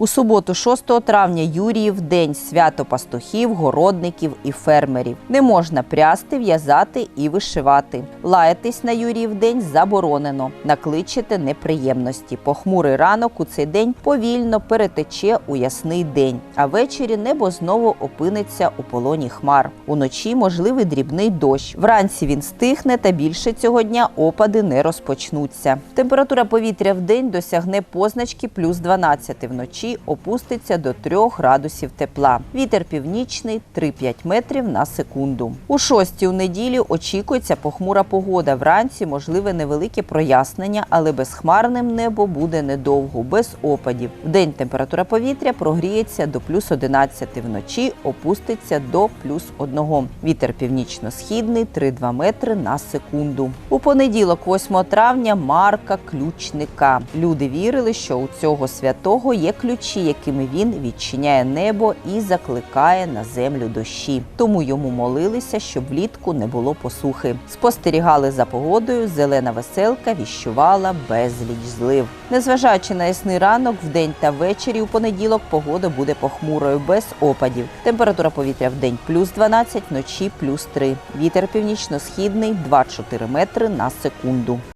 У суботу, 6 травня, Юріїв день свято пастухів, городників і фермерів. Не можна прясти, в'язати і вишивати. Лаятись на Юріїв день заборонено. Накличете неприємності. Похмурий ранок у цей день повільно перетече у ясний день, а ввечері небо знову опиниться у полоні хмар. Уночі можливий дрібний дощ. Вранці він стихне, та більше цього дня опади не розпочнуться. Температура повітря в день досягне позначки плюс 12, вночі опуститься до 3 градусів тепла. Вітер північний 3-5 метрів на секунду. У шостій у неділю очікується похмура погода. Вранці можливе невелике прояснення, але безхмарним небо буде недовго, без опадів. Вдень температура повітря прогріється до плюс 11, вночі опуститься до плюс 1. Вітер північно-східний 3-2 метри на секунду. У понеділок, 8 травня, марка ключника. Люди вірили, що у цього святого є ключі, якими він відчиняє небо і закликає на землю дощі. Тому йому молилися, щоб влітку не було посухи. Спостерігали за погодою. Зелена веселка віщувала безліч злив. Незважаючи на ясний ранок, вдень та ввечері у понеділок погода буде похмурою без опадів. Температура повітря в день плюс 12, вночі плюс 3. Вітер північно-східний 2-4 метри на секунду.